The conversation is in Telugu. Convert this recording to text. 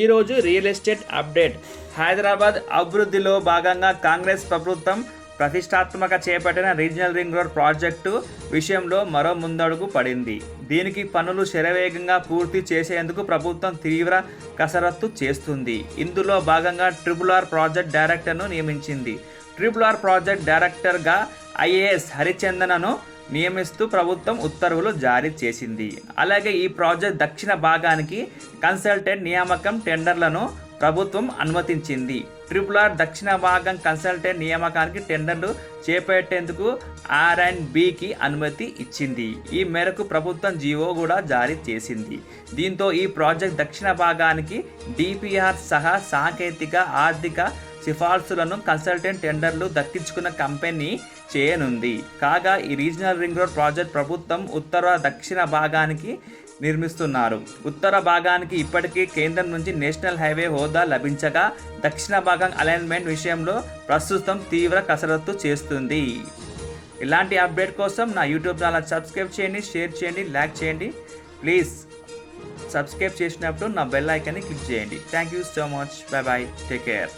ఈరోజు రియల్ ఎస్టేట్ అప్డేట్. హైదరాబాద్ అభివృద్ధిలో భాగంగా కాంగ్రెస్ ప్రభుత్వం ప్రతిష్టాత్మక చేపట్టిన రీజనల్ రింగ్ రోడ్ ప్రాజెక్టు విషయంలో మరో ముందడుగు పడింది. దీనికి పనులు శరవేగంగా పూర్తి చేసేందుకు ప్రభుత్వం తీవ్ర కసరత్తు చేస్తుంది. ఇందులో భాగంగా ట్రిపుల్ ఆర్ ప్రాజెక్ట్ డైరెక్టర్ను నియమించింది. ట్రిపుల్ ఆర్ ప్రాజెక్ట్ డైరెక్టర్గా ఐఏఎస్ హరిచందనను నియమిస్తూ ప్రభుత్వం ఉత్తర్వులు జారీ చేసింది. అలాగే ఈ ప్రాజెక్ట్ దక్షిణ భాగానికి కన్సల్టెంట్ నియామకం టెండర్లను ప్రభుత్వం అనుమతించింది. ట్రిపుల్ ఆర్ దక్షిణ భాగం కన్సల్టెంట్ నియామకానికి టెండర్లు చేపట్టేందుకు ఆర్ అండ్ బికి అనుమతి ఇచ్చింది. ఈ మేరకు ప్రభుత్వం జీవో కూడా జారీ చేసింది. దీంతో ఈ ప్రాజెక్ట్ దక్షిణ భాగానికి డిపిఆర్ సహా సాంకేతిక ఆర్థిక సిఫార్సులను కన్సల్టెంట్ టెండర్లు దక్కించుకున్న కంపెనీ చేయనుంది. కాగా ఈ రీజనల్ రింగ్ రోడ్ ప్రాజెక్ట్ ప్రభుత్వం ఉత్తర దక్షిణ భాగానికి నిర్మిస్తున్నారు. ఉత్తర భాగానికి ఇప్పటికీ కేంద్రం నుంచి నేషనల్ హైవే హోదా లభించగా దక్షిణ భాగం అలైన్మెంట్ విషయంలో ప్రస్తుతం తీవ్ర కసరత్తు చేస్తుంది. ఇలాంటి అప్డేట్ కోసం నా యూట్యూబ్ ఛానల్ సబ్స్క్రైబ్ చేయండి షేర్ చేయండి లైక్ చేయండి. ప్లీజ్ సబ్స్క్రైబ్ చేసినప్పుడు నా బెల్ ఐకాన్ని క్లిక్ చేయండి. Thank you so much. Bye bye take care.